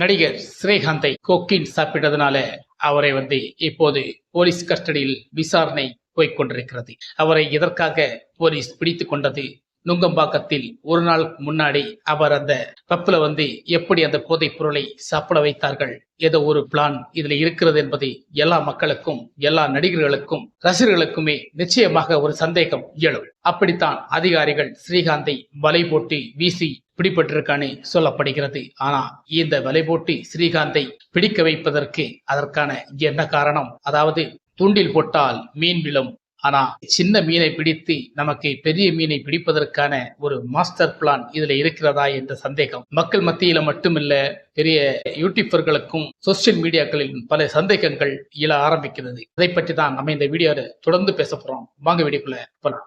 நடிகர் ஸ்ரீகாந்தை கோக்கின் சாப்பிட்டதுனால அவரை வந்து இப்போது போலீஸ் கஸ்டடியில் விசாரணை போய்கொண்டிருக்கிறது அவரை எதற்காக போலீஸ் பிடித்து கொண்டது? நுங்கம்பாக்கத்தில் ஒரு நாள் முன்னாடி அவர் அந்த பப்புல வந்து எப்படி அந்த போதைப் பொருளை சாப்பிட வைத்தார்கள்? ஏதோ ஒரு பிளான் இதுல இருக்கிறது என்பது எல்லா மக்களுக்கும் எல்லா நடிகர்களுக்கும் ரசிகர்களுக்குமே நிச்சயமாக ஒரு சந்தேகம் இயலும் அப்படித்தான் அதிகாரிகள் ஸ்ரீகாந்தை வலை போட்டு வீசி பிடிபட்டிருக்கானே சொல்லப்படுகிறது. ஆனா இந்த வலை போட்டி ஸ்ரீகாந்தை பிடிக்க வைப்பதற்கு அதற்கான என்ன காரணம்? அதாவது தூண்டில் போட்டால் மீன் விழும். ஆனா சின்ன மீனை பிடித்து நமக்கு பெரிய மீனை பிடிப்பதற்கான ஒரு மாஸ்டர் பிளான் இதுல இருக்கிறதா என்ற சந்தேகம். மக்கள் மத்தியில மட்டுமில்ல பெரிய யூடியூபர்களுக்கும் சோசியல் மீடியாக்களில் பல சந்தேகங்கள் எழ ஆரம்பிக்கிறது. அதை பற்றி தான் நம்ம இந்த வீடியோல தொடர்ந்து பேச போறோம். வாங்க வீடியோக்குள்ள போலாம்.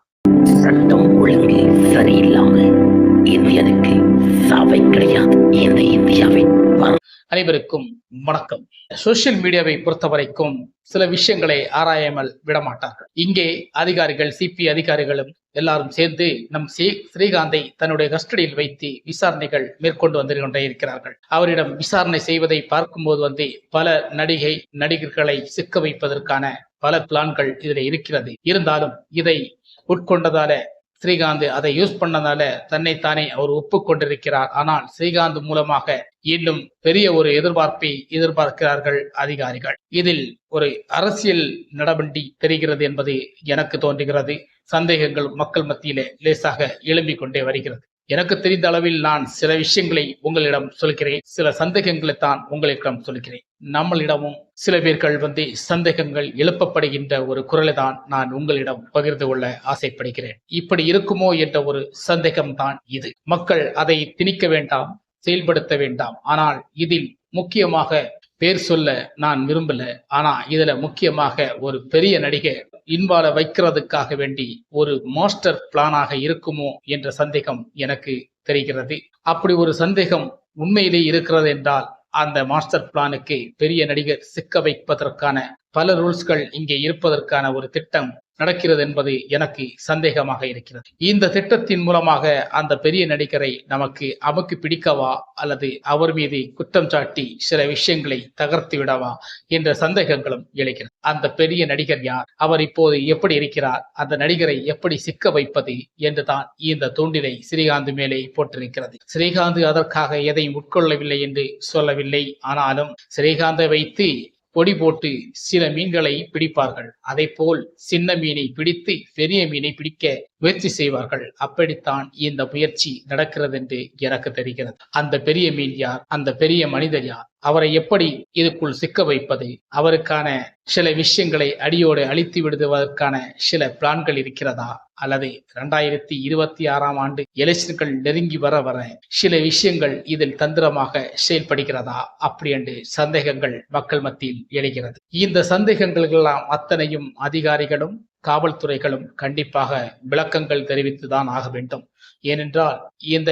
சட்டம் ஒழுங்கு சரியில்லாம இந்தியனுக்கு சாவை கிடையாது. இந்த இந்தியாவின் அனைவருக்கும் வணக்கம். சோசியல் மீடியாவை பொறுத்தவரைக்கும் சில விஷயங்களை ஆராயாமல் விடமாட்டார்கள். இங்கே அதிகாரிகள் சிபி அதிகாரிகளும் எல்லாரும் சேர்ந்து நம் ஸ்ரீகாந்தை தன்னுடைய கஸ்டடியில் வைத்து விசாரணைகள் மேற்கொண்டு வந்து கொண்டே இருக்கிறார்கள். அவரிடம் விசாரணை செய்வதை பார்க்கும்போது வந்து பல நடிகை நடிகர்களை சிக்க வைப்பதற்கான பல பிளான்கள் இதுல இருக்கிறது. இருந்தாலும் இதை உட்கொண்டதால ஸ்ரீகாந்த் அதை யூஸ் பண்ணதால தன்னைத்தானே அவர் ஒப்புக்கொண்டிருக்கிறார். ஆனால் ஸ்ரீகாந்த் மூலமாக இன்னும் பெரிய ஒரு எதிர்பார்ப்பை எதிர்பார்க்கிறார்கள் அதிகாரிகள். இதில் ஒரு அரசியல் நடவண்டி தெரிகிறது என்பது எனக்கு தோன்றுகிறது. சந்தேகங்கள் மக்கள் மத்தியிலே லேசாக எழும்பிக் கொண்டே வருகிறது. எனக்கு தெரிந்த அளவில் நான் சில விஷயங்களை உங்களிடம் சொல்கிறேன். சில சந்தேகங்களை தான் உங்களிடம் சொல்கிறேன். நம்மளிடமும் சில பேர்கள் வந்து சந்தேகங்கள் எழுப்பப்படுகின்ற ஒரு குரலை தான் நான் உங்களிடம் பகிர்ந்து கொள்ள ஆசைப்படுகிறேன். இப்படி இருக்குமோ என்ற ஒரு சந்தேகம் தான் இது. மக்கள் அதை திணிக்க வேண்டாம் செயல்படுத்த வேண்டாம். ஆனால் இதில் முக்கியமாக பேர் சொல்ல நான் விரும்பல. ஆனா இதுல முக்கியமாக ஒரு பெரிய நடிகை இன்வால வைக்கிறதுக்காக வேண்டி ஒரு மாஸ்டர் பிளானாக இருக்குமோ என்ற சந்தேகம் எனக்கு தெரிகிறது. அப்படி ஒரு சந்தேகம் உண்மையிலே இருக்கிறது என்றால் அந்த மாஸ்டர் பிளானுக்கு பெரிய நடிகர் சிக்க வைப்பதற்கான பல ரூல்ஸ்கள் இங்கே இருப்பதற்கான ஒரு திட்டம் நடக்கிறது என்பது எனக்கு சந்தேகமாக இருக்கிறது. இந்த திட்டத்தின் மூலமாக அந்த பெரிய நடிகரை நமக்கு அமுக்கு பிடிக்கவா அல்லது அவர் மீது குற்றம் சாட்டி சில விஷயங்களை தகர்த்து விடவா என்ற சந்தேகங்களும் எழுகிறது. அந்த பெரிய நடிகர் யார்? அவர் இப்போது எப்படி இருக்கிறார்? அந்த நடிகரை எப்படி சிக்க வைப்பது என்றுதான் இந்த தூண்டிலை ஸ்ரீகாந்த் மேலே போட்டிருக்கிறது. ஸ்ரீகாந்த் அதற்காக எதையும் உட்கொள்ளவில்லை என்று சொல்லவில்லை. ஆனாலும் ஸ்ரீகாந்தை வைத்து பொடி போட்டு சில மீன்களை பிடிப்பார்கள். அதை போல் சின்ன மீனை பிடித்து பெரிய மீனை பிடிக்க முயற்சி செய்வார்கள். அப்படித்தான் இந்த முயற்சி நடக்கிறது என்று எனக்கு தெரிகிறது. அந்த பெரிய மீன் யார்? அந்த பெரிய மனிதர் யார்? அவரை எப்படி இதுக்குள் சிக்க வைப்பது? அவருக்கான சில விஷயங்களை அடியோடு அழித்து விடுவதற்கான சில பிளான்கள் இருக்கிறதா? அல்லது இரண்டாயிரத்தி இருபத்தி ஆறாம் ஆண்டு எலெக்ஷன்கள் நெருங்கி வர வர சில விஷயங்கள் இதில் தந்திரமாக செயல்படுகிறதா? அப்படி என்று சந்தேகங்கள் மக்கள் மத்தியில் எழுகிறது. இந்த சந்தேகங்கள் எல்லாம் அத்தனையும் அதிகாரிகளும் காவல்துறைகளும் கண்டிப்பாக விளக்கங்கள் தெரிவித்துதான் ஆக வேண்டும். ஏனென்றால் இந்த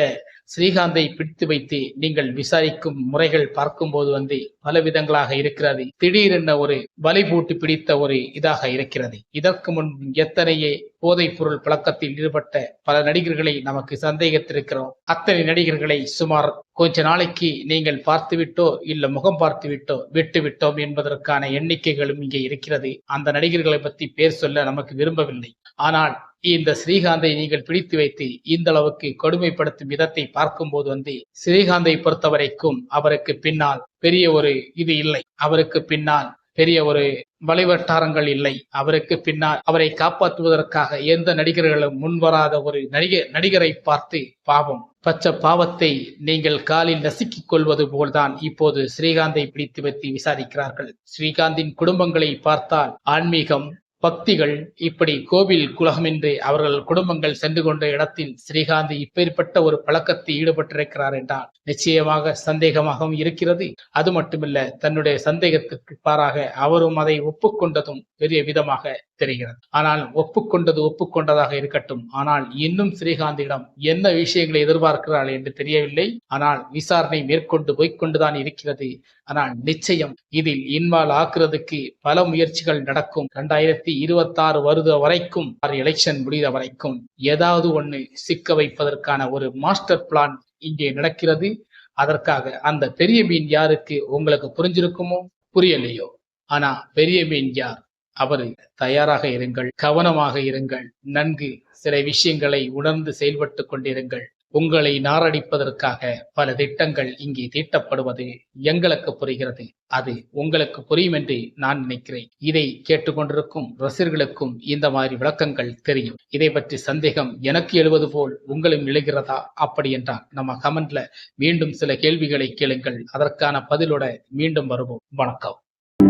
ஸ்ரீகாந்தை பிடித்து வைத்து நீங்கள் விசாரிக்கும் முறைகள் பார்க்கும்போது வந்து பல விதங்களாக இருக்கிறது. திடீரென ஒரு வலை போட்டு பிடித்த ஒரு இதாக இருக்கிறது. இதற்கு முன் எத்தனையே போதைப் பொருள் பழக்கத்தில் ஈடுபட்ட பல நடிகர்களை நமக்கு சந்தேகத்திருக்கிறோம். அத்தனை நடிகர்களை சுமார் கொஞ்ச நாளைக்கு நீங்கள் பார்த்துவிட்டோ இல்ல முகம் பார்த்துவிட்டோ விட்டுவிட்டோம் என்பதற்கான எண்ணிக்கைகளும் இங்கே இருக்கிறது. அந்த நடிகர்களை பத்தி பேர் சொல்ல நமக்கு விரும்பவில்லை. ஆனால் இந்த ஸ்ரீகாந்தை நீங்கள் பிடித்து வைத்து இந்த அளவுக்கு கொடுமைப்படுத்தும் விதத்தை பார்க்கும்போது வந்து ஸ்ரீகாந்தை பொறுத்தவரைக்கும் அவருக்கு பின்னால் பெரிய ஒரு இது இல்லை. அவருக்கு பின்னால் பெரிய ஒரு வலைவட்டாரங்கள் இல்லை. அவருக்கு பின்னால் அவரை காப்பாற்றுவதற்காக எந்த நடிகர்களும் முன்வராத ஒரு நடிகர் நடிகரை பார்த்து பாவம். பச்ச பாவத்தை நீங்கள் காலில் நசுக்கிக் கொள்வது போல்தான் இப்போது ஸ்ரீகாந்தை பிடித்து வைத்து விசாரிக்கிறார்கள். ஸ்ரீகாந்தின் குடும்பங்களை பார்த்தால் ஆன்மீகம் பக்திகள் இப்படி கோவில் குலகமின்றி அவர்கள் குடும்பங்கள் சென்று கொண்ட இடத்தில் ஸ்ரீகாந்த் இப்பேற்பட்ட ஒரு பழக்கத்தை ஈடுபட்டிருக்கிறார் என்றால் நிச்சயமாக சந்தேகமாகவும் இருக்கிறது. அது மட்டுமல்ல தன்னுடைய சந்தேகத்திற்கு பாராக அவரும் அதை ஒப்புக்கொண்டதும் பெரிய விதமாக தெரிகிறது. ஆனால் ஒப்புக்கொண்டது ஒப்புக்கொண்டதாக இருக்கட்டும். ஆனால் இன்னும் ஸ்ரீகாந்திடம் என்ன விஷயங்களை எதிர்பார்க்கிறாள் என்று தெரியவில்லை. ஆனால் விசாரணை மேற்கொண்டு போய்க்கொண்டுதான் இருக்கிறது. ஆனால் நிச்சயம் இதில் இன்வால்வ் ஆக்குறதுக்கு பல முயற்சிகள் நடக்கும். இரண்டாயிரத்தி இருபத்தாறு வருத வரைக்கும் எலெக்ஷன் முடிந்த வரைக்கும் ஏதாவது ஒண்ணு சிக்க வைப்பதற்கான ஒரு மாஸ்டர் பிளான் இங்கே நடக்கிறது. அதற்காக அந்த பெரிய மீன் யாருக்கு உங்களுக்கு புரிஞ்சிருக்குமோ? புரியலையோ. ஆனா பெரிய மீன் யார்? அவர் தயாராக இருங்கள் கவனமாக இருங்கள் நன்கு சில விஷயங்களை உணர்ந்து செயல்பட்டு கொண்டிருங்கள். உங்களை நாரடிப்பதற்காக பல திட்டங்கள் இங்கே தீட்டப்படுவது எங்களுக்கு புரிகிறது. அது உங்களுக்கு புரியும் என்று நான் நினைக்கிறேன். இதை கேட்டுக்கொண்டிருக்கும் ரசிகர்களுக்கும் இந்த மாதிரி விளக்கங்கள் தெரியும். இதை பற்றி சந்தேகம் எனக்கு எழுவது போல் உங்களும் எழுகிறதா? அப்படி என்றால் நம்ம கமெண்ட்ல மீண்டும் சில கேள்விகளை கேளுங்கள். அதற்கான பதிலோட மீண்டும் வருவோம். வணக்கம்.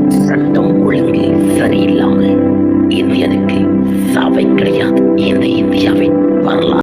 சட்டம் ஒழுங்கு சரியில்லாமல் இந்தியாவுக்கு சாவை கிடையாது. இந்த இந்தியாவின் வரலாறு.